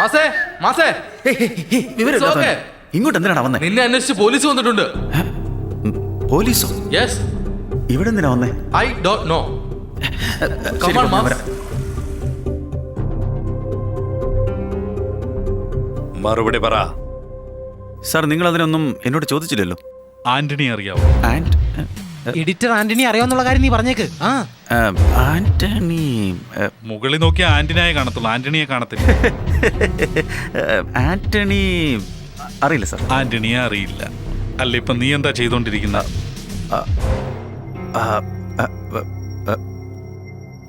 മാസേ മാസേ. വിവരം ഇങ്ങോട്ട് എന്തിനാണ് വന്നേ? നിന്നെ അന്വേഷിച്ച് പോലീസ് വന്നിട്ടുണ്ട്. പോലീസോ? യെസ് ഇവിടെ എന്തിനാ വന്നേ ഐ ഡോണ്ട് നോ. വരാം. മറുപടി പറ. സാർ നിങ്ങൾ അതിനൊന്നും എന്നോട് ചോദിച്ചില്ലല്ലോ. ആന്റണി അറിയാവോ? ആൻഡ് എഡിറ്റർ ആന്റണി അറിയാവുന്നുള്ള കാര്യം നീ പറഞ്ഞേക്ക്. ആ. ആന്റണി മുകളിൽ നോക്കി ആന്റണിയെ കാണത്തുള്ളൂ. ആന്റണിയെ കാണത്തില്ല. ആന്റണി അറിയില്ല സാർ. ആന്റണിയെ അറിയില്ല. അല്ല ഇപ്പൊ നീ എന്താ ചെയ്തോണ്ടിരിക്കുന്ന?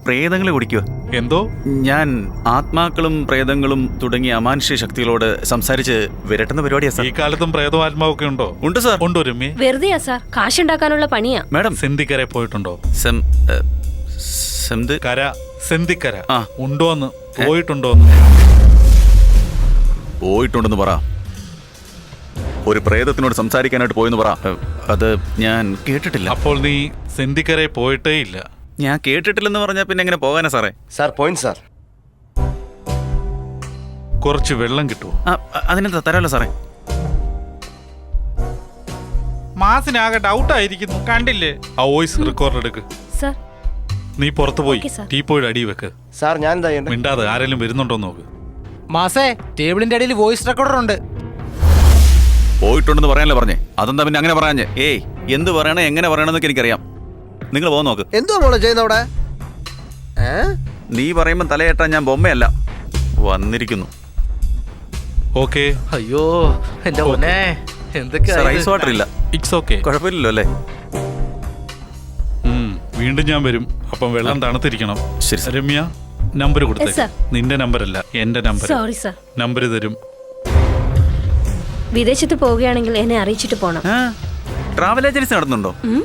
പ്രേതങ്ങളെ ഓടിക്കുക എന്തോ? ഞാൻ ആത്മാക്കളും പ്രേതങ്ങളും തുടങ്ങിയ അമാനുഷ്യ ശക്തികളോട് സംസാരിച്ച് വിരട്ടുന്ന പരിപാടിയാ ഈ കാലത്തും കാലത്തും പ്രേതവാത്മാവൊക്കെ ഉണ്ടോ? ഉണ്ട് സാർ. ഉണ്ട് രമ്യ വെറുതെയാ സാർ. കാശുണ്ടാക്കാനുള്ള പണിയാ. മാഡം. സെന്തിക്കര പോയിട്ടുണ്ടോ? സെം സെന്ത് കര. സെന്തിക്കര ആ. ഉണ്ടോന്ന്? പോയിട്ടുണ്ടോന്ന്? പോയിട്ടുണ്ടെന്ന് പറ. ഒരു പ്രേതത്തിനോട് സംസാരിക്കാനായിട്ട് പോയെന്ന് പറ. അത് ഞാൻ കേട്ടിട്ടില്ല. അപ്പോൾ നീ സെന്തിക്കരെ പോയിട്ടേ ഇല്ല. ഞാൻ കേട്ടിട്ടില്ലെന്ന് പറഞ്ഞാൽ പിന്നെ എങ്ങനെ പോകാനാ സാറേ? Sir point sir. കുറച്ച് വെള്ളം കിട്ടുമോ ആ, അ- അതിനെന്താ തരാമല്ലോ സാറേ? മാസിനാകെ ഡൗട്ട് ആയിരിക്കുന്നു കണ്ടില്ലേ? ആ വോയിസ് റെക്കോർഡ് എടുക്ക്. സാർ. നീ പുറത്തു പോയി Okay, sir. ടീപ്പോയുടെ അടി വെക്ക്. സാർ ഞാൻ എന്താ ചെയ്യണ്ടേ? മിണ്ടാതെ ആരെങ്കിലും വരുന്നുണ്ടോ നോക്ക്. മാസേ ടേബിളിന്റെ അടിയിൽ വോയിസ് റെക്കോർഡർ ഉണ്ട്. പോയിട്ടുണ്ടെന്ന് പറയാനല്ലേ പറഞ്ഞേ? അതെന്താ പിന്നെ അങ്ങനെ പറയാഞ്ഞേ? ഏയ് എന്ത് പറയണേ എങ്ങനെ പറയണമെന്നൊക്കെ എനിക്കറിയാം. നിങ്ങൾ പോകാൻ നോക്ക്. എന്തോ മോളെ ചെയ്യുന്ന അവിടെ? നീ പറയുമ്പോൾ തലയേട്ടാ ഞാൻ ബൊമ്മയല്ല. വന്നിരിക്കുന്നു. ഓക്കെ അയ്യോ എന്റെ മോനെ എന്തൊക്കെയാ ഐസ് വാട്ടർ ഇല്ല. ഇറ്റ്സ് ഓക്കെ കുഴപ്പമില്ലല്ലോ അല്ലേ? വീണ്ടും ഞാൻ വരും. അപ്പം വെള്ളം തണുത്തിരിക്കണം. ശരി, sir. രമ്യ നമ്പർ കൊടുത്തേ നിന്റെ നമ്പർ അല്ല എന്റെ നമ്പർ സോറി സർ നമ്പർ തരും. വിദേശത്ത് പോവുകയാണെങ്കിൽ എന്നെ അറിയിച്ചിട്ട് പോണം. ആ, ട്രാവൽ ഏജൻസി ഏ,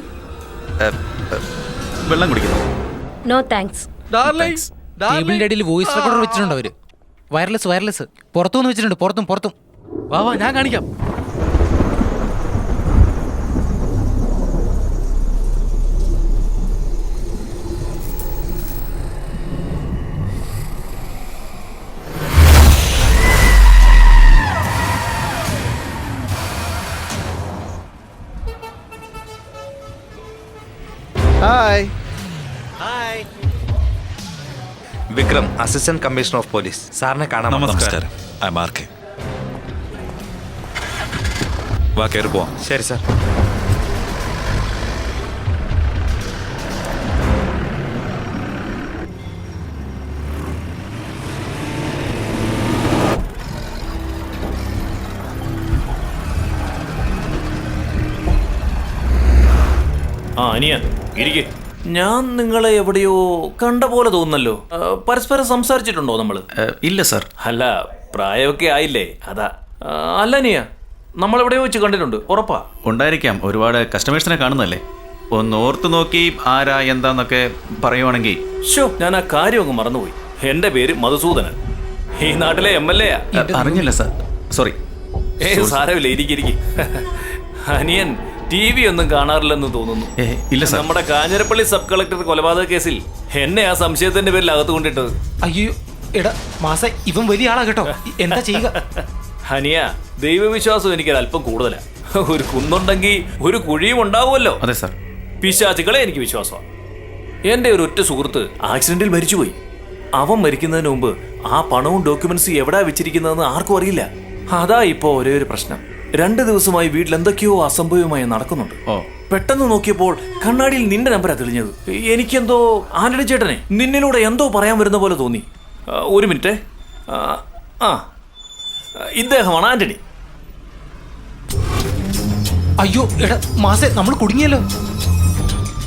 വെള്ളം കുടിക്കുന്നു. No thanks darlings. ടേബിളിന്റെ അടിയിൽ വോയിസ് റെക്കോർഡർ വെച്ചിട്ടുണ്ട് അവർ. വയർലെസ് വയർലെസ് പുറത്തുനിന്ന് വെച്ചിട്ടുണ്ട് പുറത്തും പുറത്തും. വാ വാ ഞാൻ കാണിക്കാം. Vikram assistant commissioner of police. സാറിനെ കാണാൻ. നമസ്കാരം. I Mark. വാ കയറി പോവാം. ശരി സാർ. ആ അനിയ ഇരിക്കെ. ഞാൻ നിങ്ങളെ എവിടെയോ കണ്ട പോലെ തോന്നുന്നല്ലോ. പരസ്പരം സംസാരിച്ചിട്ടുണ്ടോ നമ്മൾ ഇല്ല സർ. അല്ല പ്രായമൊക്കെ ആയില്ലേ? അതാ. അല്ല അനിയ നമ്മൾ എവിടെയോ വെച്ച് കണ്ടിട്ടുണ്ട്. ഉറപ്പാ? ഉണ്ടായിരിക്കാം. ഒരുപാട് കസ്റ്റമേഴ്സിനെ കാണുന്നല്ലേ ഒന്ന് ഓർത്തു നോക്കി ആരാ എന്താന്നൊക്കെ പറയുവാണെങ്കിൽ ഷോ ഞാൻ ആ കാര്യം അങ്ങ് മറന്നുപോയി. എന്റെ പേര് മധുസൂദനൻ. ഈ നാട്ടിലെ എം എൽ എ അറിഞ്ഞില്ല സാർ. സോറി. ഏ സാരമില്ല ഇരിക്കിരിക്കും അനിയൻ ടി വി ഒന്നും കാണാറില്ലെന്ന് തോന്നുന്നു. ഏ, ഇല്ല സാർ. നമ്മുടെ കാഞ്ഞിരപ്പള്ളി സബ് കളക്ടർ കൊലപാതക കേസിൽ എന്നെ ആ സംശയത്തിന്റെ പേരിൽ അകത്ത് കൊണ്ടിട്ടത് അയ്യോ എടാ മാസ ഇവൻ വലിയ ആളാ കേട്ടോ. എന്താ ചെയ്യുക? ഹനിയ ദൈവവിശ്വാസം എനിക്ക് അല്പം കൂടുതലാ. ഒരു കുന്നുണ്ടെങ്കിൽ ഒരു കുഴിയും ഉണ്ടാവുമല്ലോ. അതെ സാർ. പിശാചുകളെ എനിക്ക് വിശ്വാസമാണ് എന്റെ ഒരു ഒറ്റ സുഹൃത്ത് ആക്സിഡന്റിൽ മരിച്ചുപോയി. അവൻ മരിക്കുന്നതിന് മുമ്പ് ആ പണവും ഡോക്യുമെന്റ്സും എവിടാ വെച്ചിരിക്കുന്നതെന്ന് ആർക്കും അറിയില്ല. അതാ ഇപ്പോ ഒരേ ഒരു പ്രശ്നം. രണ്ട് ദിവസമായി വീട്ടിൽ എന്തൊക്കെയോ അസംഭവ്യമായി നടക്കുന്നുണ്ട്. ഓ. പെട്ടെന്ന് നോക്കിയപ്പോൾ കണ്ണാടിയിൽ നിന്റെ നമ്പർ തെളിഞ്ഞത്. എനിക്കെന്തോ ആന്റണി ചേട്ടനെ നിന്നിലൂടെ എന്തോ പറയാൻ വരുന്ന പോലെ തോന്നി. ആ, ഒരു മിനിറ്റ്. ആ, ആ. ഇദ്ദേഹമാണ് ആന്റണി. അയ്യോ എടാ മാസേ നമ്മൾ കുടുങ്ങിയല്ലോ.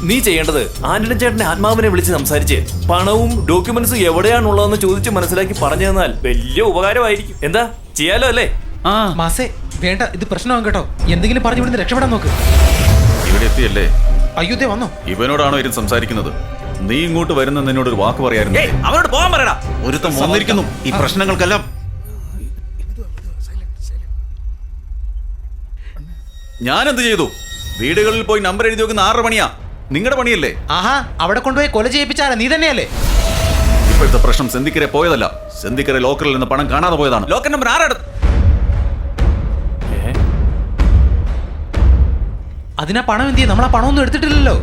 നീ ചെയ്യേണ്ടത് ആന്റണി ചേട്ടനെ ആത്മാവിനെ വിളിച്ച് സംസാരിച്ച് പണവും ഡോക്യുമെന്റ്സും എവിടെയാണുള്ളതെന്ന് ചോദിച്ച് മനസ്സിലാക്കി പറഞ്ഞു തന്നാൽ വലിയ ഉപകാരമായിരിക്കും. എന്താ? ചെയ്യാലോ അല്ലേ? ആ മാസേ വേണ്ട ഇത് പ്രശ്നമാകും കേട്ടോ. എന്തെങ്കിലും പറഞ്ഞു ഇവിടുന്ന് രക്ഷപ്പെടാൻ നോക്ക്. ഇവിടെ എത്തിയല്ലേ? അയ്യോ ദേ വന്നോ. ഇവനോടാണോ ഇരുന്ന് സംസാരിക്കുന്നത്? നീ ഇങ്ങോട്ട് വരുന്ന നിന്നോട് ഒരു വാക്ക് പറയായിരുന്നു അവനോട് പോകാൻ പറയടാ. ഒരുത്തം വന്നിരിക്കുന്നു. ഈ പ്രശ്നങ്ങൾക്കെല്ലാം ഞാൻ എന്ത് ചെയ്തു? വീടുകളിൽ പോയി നമ്പർ എഴുതി വെക്കുന്ന ആറ് മണിയാ നിങ്ങളുടെ പണിയല്ലേ? ആഹാ അവിടെ കൊണ്ടുപോയി കൊല ചെയ്യിപ്പിച്ചാല നീ തന്നെയല്ലേ? ഇപ്പോഴത്തെ പ്രശ്നം സെന്തിക്കരെ പോയതല്ല. സെന്തിക്കരെ ലോക്കറിൽ നിന്ന് പണം കാണാതെ പോയതാണ്. ലോക്കർ നമ്പർ ആരാണ് അതിനാ പണം എന്ത് ചെയ്യും? നമ്മൾ ആ പണമൊന്നും എടുത്തിട്ടില്ലല്ലോ.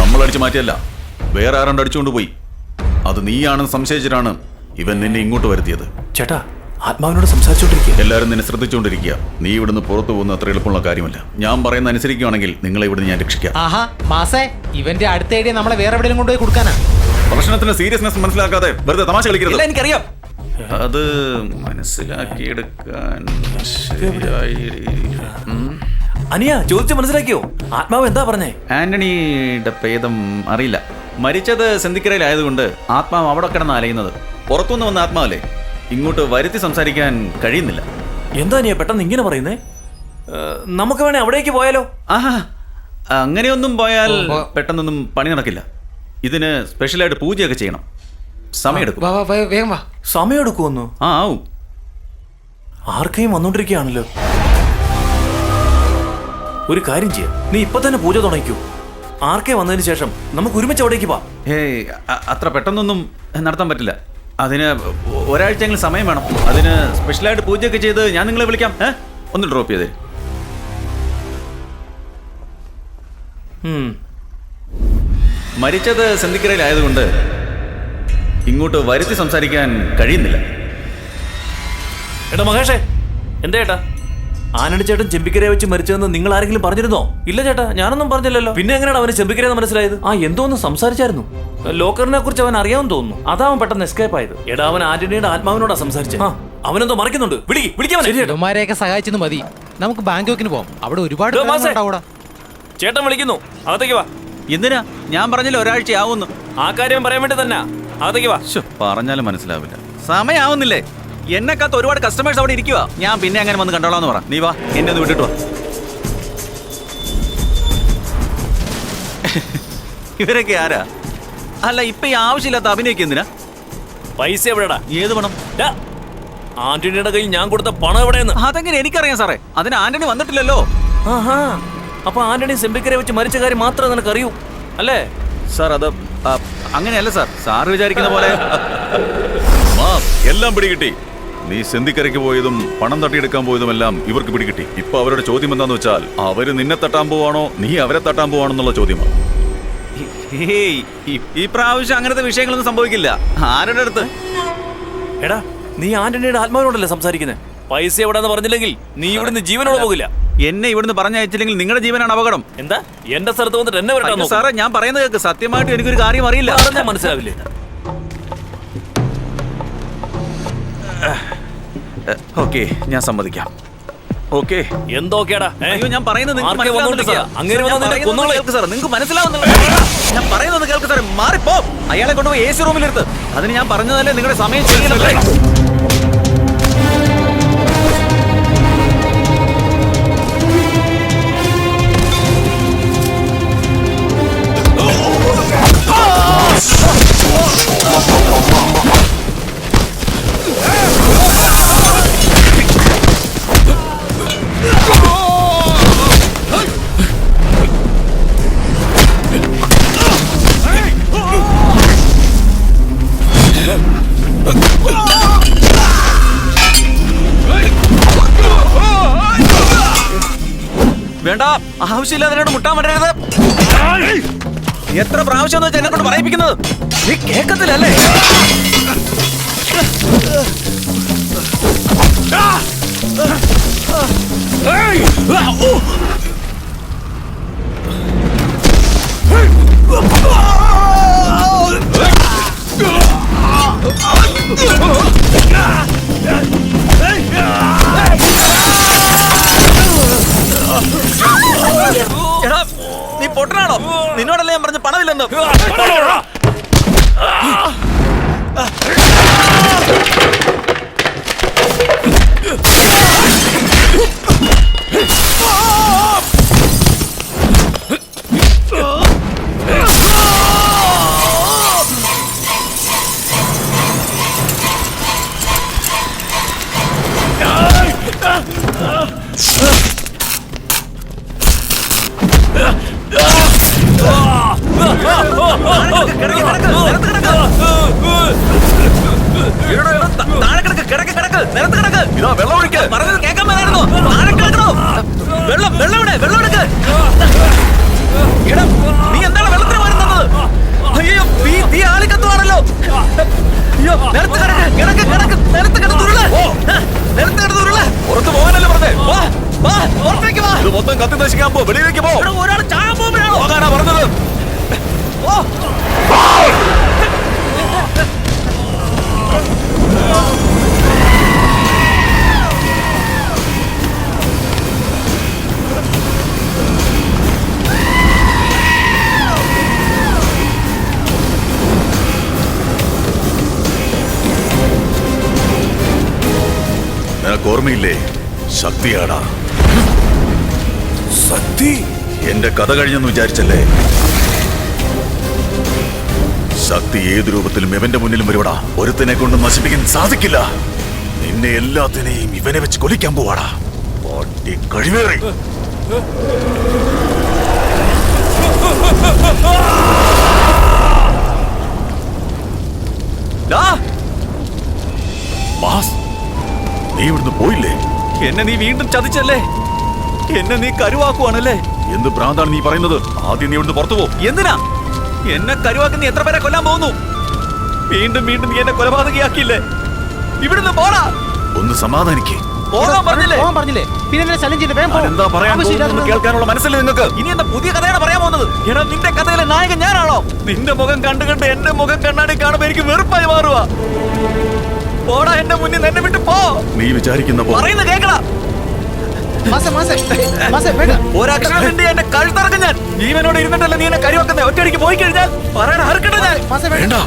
നമ്മൾ അടിച്ചു മാറ്റിയല്ല. വേറെ ആരാണ്ട് അടിച്ചുകൊണ്ട് പോയി. അത് നീയാണെന്ന് സംശയിച്ചിട്ടാണ് ഇവൻ നിന്നെ ഇങ്ങോട്ട് വരുത്തിയത്. ചേട്ടാ ആത്മാവിനോട് സംസാരിച്ചോണ്ടിരിക്കുക. എല്ലാവരും നിന്നെ ശ്രദ്ധിച്ചുകൊണ്ടിരിക്കുക നീ ഇവിടുന്ന് പുറത്തു പോകുന്ന അത്ര എളുപ്പമുള്ള കാര്യമല്ല. ഞാൻ പറയുന്ന അനുസരിക്കുകയാണെങ്കിൽ നിങ്ങളെ ഇവിടുന്ന് ഞാൻ രക്ഷിക്കാം. ആഹാ മാസേ ഇവന്റെ അടുത്ത ഐഡിയ നമ്മളെ വേറെ എവിടെയും കൊണ്ടുപോയി കൊടുക്കാനാ? പ്രശ്നത്തിന്റെ സീരിയസ്നെസ് മനസ്സിലാക്കാതെ വെറുതെ തമാശ കളിക്കരുത്. എനിക്കറിയാം. അത് മനസ്സിലാക്കിയെടുക്കാൻ ശരിയായി. അനിയ ചോദിച്ചു മനസ്സിലാക്കിയോ? ആത്മാവ് എന്താ പറഞ്ഞേ? ആന്റണിയുടെ പേദം അറിയില്ല. മരിച്ചത് സെന്തിക്കരയിലായതുകൊണ്ട് ആത്മാവ് അവിടെ കിടന്ന് അലയുന്നത്. പുറത്തുനിന്ന് വന്ന ആത്മാവല്ലേ? ഇങ്ങോട്ട് വരുത്തി സംസാരിക്കാൻ കഴിയുന്നില്ല. എന്താ അനിയ പെട്ടെന്ന് ഇങ്ങനെ പറയുന്നേ? നമുക്ക് വേണേ അവിടേക്ക് പോയാലോ? ആഹാ അങ്ങനെയൊന്നും പോയാൽ പെട്ടെന്നൊന്നും പണി നടക്കില്ല. ഇതിന് സ്പെഷ്യലായിട്ട് പൂജയൊക്കെ ചെയ്യണം. സമയമെടുക്കും. സമയമെടുക്കുമെന്നു വാ വാ, വേഗം വാ. സമയം എടുക്കുമെന്നോ ആ ആവും. ആർക്കെയും വന്നോണ്ടിരിക്കുകയാണല്ലോ. ഒരു കാര്യം ചെയ്യാം. നീ ഇപ്പൊ തന്നെ പൂജ തുടങ്ങിക്കൂ. ആർക്കെ വന്നതിന് ശേഷം നമുക്ക് ഒരുമിച്ച് അവിടേക്ക് പോവാം? ഏയ് അ- അത്ര പെട്ടെന്നൊന്നും നടത്താൻ പറ്റില്ല. അതിന് ഒരാഴ്ചയെങ്കിലും സമയം വേണം. അതിന് സ്പെഷ്യലായിട്ട് പൂജയൊക്കെ ചെയ്ത് ഞാൻ നിങ്ങളെ വിളിക്കാം. ഏ ഒന്ന് ഡ്രോപ്പ് ചെയ്തേ. ഉം. മരിച്ചത് സെന്തിക്കരയിലായതുകൊണ്ട് ഇങ്ങോട്ട് വരുത്തി സംസാരിക്കാൻ കഴിയുന്നില്ല. എടാ മഹേഷേ എന്താ ചേട്ടാ ആനണി ചേട്ടൻ ചെമ്പിക്കരയെ വെച്ച് മരിച്ചതെന്ന് നിങ്ങൾ ആരെങ്കിലും പറഞ്ഞിരുന്നോ? ഇല്ല ചേട്ടാ ഞാനൊന്നും പറഞ്ഞില്ലല്ലോ. പിന്നെ എങ്ങനെയാണ് അവന് ചെമ്പിക്കരയെന്ന് മനസ്സിലായത്? ആ എന്തോന്ന് സംസാരിച്ചായിരുന്നു. ലോക്കറിനെ കുറിച്ച് അവൻ അറിയാമെന്ന് തോന്നുന്നു. അതാ അവൻ പെട്ടെന്ന് എസ്കേപ്പ് ആയത്. എടാ അവൻ ആന്റണിയുടെ ആത്മാവിനോടാ സംസാരിച്ചത് ആ. അവനെന്തോ മറിക്കുന്നുണ്ട്. വിളി വിളിക്കാൻ സഹായിച്ചെന്ന് മതി. നമുക്ക് ബാങ്കോക്കിന് പോവാം. അവിടെ ഒരുപാട്. ചേട്ടൻ വിളിക്കുന്നു. അകത്തേക്ക് വാ. എന്തിനാ? ഞാൻ പറഞ്ഞില്ല ഒരാഴ്ച ആവുന്നു ആ കാര്യം പറയാൻ വേണ്ടി തന്നെ. അകത്തേക്ക് വാ. ശ്ശോ, പറഞ്ഞാലും മനസ്സിലാവില്ല. സമയാവുന്നില്ലേ? എന്നെക്കാത്ത ഒരുപാട് കസ്റ്റമേഴ്സ് അവിടെ ഇരിക്കുക ഞാൻ പിന്നെ അങ്ങനെ വന്ന് കണ്ടോളാം എന്ന് പറ. നീ വാ എന്നെ ഒന്ന് വിട്ടിട്ട് വാ. ഇവരൊക്കെ ആരാ? അല്ല ഇപ്പൊ ഈ ആവശ്യമില്ലാത്ത അഭിനയിക്ക് എന്തിനാ? പൈസ എവിടെടാ? ഏത് പണം? ഡാ, ആന്റണിയുടെ കയ്യിൽ ഞാൻ കൊടുത്ത പണം എവിടെയെന്ന്? അതെങ്ങനെ എനിക്കറിയാം സാറേ. അതിന് ആന്റണി വന്നിട്ടില്ലല്ലോ. ആഹാ അപ്പൊ ആന്റണി സെമ്പിക്കരെ വെച്ച് മരിച്ച കാര്യം മാത്രമേ നിനക്കറിയൂ അല്ലേ? സാർ അത് ആ, അങ്ങനെയല്ല സാർ. സാർ വിചാരിക്കുന്ന പോലെ. എല്ലാം പിടികിട്ടി. നീ സെന്തിക്കരയ്ക്ക് പോയതും പണം തട്ടിയെടുക്കാൻ പോയതുമെല്ലാം ഇവർക്ക് പിടികിട്ടി. ഇപ്പൊ അവരുടെ ചോദ്യം എന്താന്ന് വെച്ചാൽ അവർ നിന്നെ തട്ടാൻ പോവാണോ നീ അവരെ തട്ടാൻ പോവാണെന്നുള്ള ചോദ്യമാണ്. ഈ- ഈ പ്രാവശ്യം അങ്ങനത്തെ വിഷയങ്ങളൊന്നും സംഭവിക്കില്ല. ആരുടെ അടുത്ത്? എടാ നീ ആന്റണിയുടെ ആത്മാവിനോടല്ലേ സംസാരിക്കുന്നത് പൈസ എവിടെന്ന് പറഞ്ഞില്ലെങ്കിൽ നീ ഇവിടുന്ന് ജീവനോട് പോകില്ല. എന്നെ ഇവിടുന്ന് പറഞ്ഞയച്ചില്ലെങ്കിൽ നിങ്ങളുടെ ജീവനാണ് അപകടം. എന്താ? എന്റെ സ്ഥലത്ത് വന്നിട്ട് എന്നെ വരട്ടാ സാറേ ഞാൻ പറയുന്നത് കേൾക്ക് സത്യമായിട്ട് എനിക്കൊരു കാര്യം അറിയില്ല. മനസ്സിലാവില്ലേ? ഓക്കെ ഞാൻ സമ്മതിക്കാം. ഓക്കെ. എന്തൊക്കെയാടാ? അയ്യോ ഞാൻ പറയുന്നത് നിങ്ങൾക്ക് മനസ്സിലാവുന്നില്ല. സാർ? നിങ്ങൾക്ക് മനസ്സിലാവുന്നില്ല. ഞാൻ പറയുന്നത് കേൾക്ക് സാർ മാറിപ്പോ. അയാളെ കൊണ്ടുപോയി എ സി റൂമിലെടുത്ത് അതിന് ഞാൻ പറഞ്ഞതല്ലേ നിങ്ങളുടെ സമയം ശരിയല്ലേ വേണ്ട ആവശ്യമില്ലാതെ അതിനോട് മുട്ടാൻ വരരുത്. എത്ര പ്രാവശ്യം എന്ന് വെച്ചാൽ എന്നെ കൊണ്ട് പറയിപ്പിക്കുന്നത്? നീ കേക്കത്തില്ലല്ലേ എടാ പറഞ്ഞത് കേൾക്കാൻ മേലായിരുന്നു വെള്ളം വെള്ളം ഇവിടെ വെള്ളം എടുക്ക്. എടാ നീ എന്താണ് വെള്ളത്തിന് വരുന്നത് അയ്യോ തീ തീ ആളിക്കത്തുവാണല്ലോ അയ്യോ നിലത്ത് കിടക്ക് കിടക്ക് കിടക്ക് നിലത്ത് കിടന്നുരുൾ നിലത്ത് കിടന്നുരുൾ പുറത്ത് പോകാനല്ലേ പറഞ്ഞേ? വാ വാ പുറത്തേക്ക് വാ. ഇത് മൊത്തം കത്തി നശിക്കാൻ പോ വെളിയിലേക്ക് പോ. ഒരാൾ ചാകാൻ ഓർമ്മയില്ലേ? ശക്തിയാടാ ശക്തി എന്റെ കഥ കഴിഞ്ഞെന്ന് വിചാരിച്ചല്ലേ? ശക്തി ഏത് രൂപത്തിലും ഇവന്റെ മുന്നിലും വരുവടാ. ഒരുത്തിനെ കൊണ്ട് നശിപ്പിക്കാൻ സാധിക്കില്ല. നിന്നെ എല്ലാത്തിനെയും ഇവനെ വെച്ച് കൊലിക്കാൻ പോവാടാ. പൊട്ടി കഴിവേറി. ബാസ് നീ ഇവിടുന്ന് പോയില്ലേ? എന്നെ നീ വീണ്ടും ചതിച്ചല്ലേ? എന്നെ നീ കരുവാക്കുവാണല്ലേ? എന്ത് ഭ്രാന്താണ് നീ പറയുന്നത്? ആദ്യം നീ ഇവിടുന്ന് പുറത്തു പോകും എന്തിനാ? എന്നെ കരുവാക്കി നീ എത്ര പേരെ കൊല്ലാൻ പോകുന്നു? വീണ്ടും വീണ്ടും നീ എന്നെ കൊലപാതകയാക്കിയില്ലേ? ഇവിടുന്ന് പോടാ! ഒന്ന് സമാധാനിക്കേ. പോകാൻ പറഞ്ഞില്ലേ? പിന്നെ. എന്താ പറയാൻ ആവശ്യമില്ലാതെ കേൾക്കാനുള്ള മനസ്സിൽ നിങ്ങൾക്ക്? ഇനി എന്താ പുതിയ കഥയാണ് പറയാൻ പോകുന്നത്? എടാ നിന്റെ കഥയിലെ നായകൻ ഞാനാണോ? നിന്റെ മുഖം കണ്ടു കണ്ട് എന്റെ മുഖം കണ്ണാടി കാണുമ്പോ എനിക്ക് വെറുപ്പായി മാറുക പോടാ എന്റെ മുന്നിൽ നിന്ന് എന്നെ വിട്ട് പോ. നീ വിചാരിക്കുന്ന പറയുന്ന കേക്കടാ. മാസേ മാസേ മാസേ വേഗം ഒരക്ഷരം നിന്റെ എന്റെ കഴുത്തറക്കും ഞാൻ. ജീവനോട് ഇരുന്നിട്ടല്ല നീ എന്നെ കരുവാക്കുന്ന? ഒറ്റയടിക്ക് പോയി കഴിഞ്ഞാൽ പറയണ ഹർക്കട്ടെ ഞാൻ. മാസേ വേണ്ട. വേണ്ട.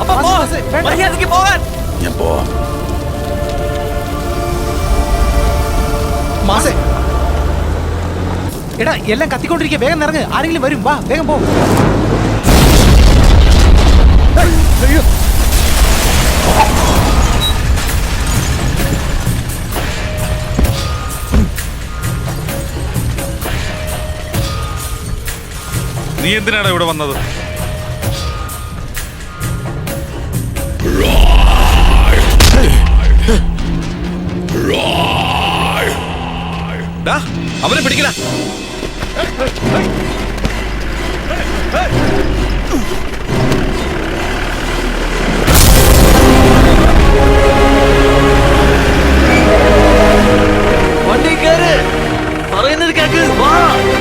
അപ്പൊ പോ. മാസേ, വേണ്ട. മര്യാദയ്ക്ക് പോകാൻ. ഞാൻ പോവാം. മാസേ എടാ എല്ലാം കത്തിക്കൊണ്ടിരിക്കുക വേഗം നിറങ്ങ്. ആരെങ്കിലും വരും വാ വേഗം പോ. അയ്യോ. നീ എന്തിനാണ് ഇവിടെ വന്നത്? അവനെ പിടിക്കടാ. വണ്ടി കയറ്. പറയുന്നത് കേക്ക് വാ.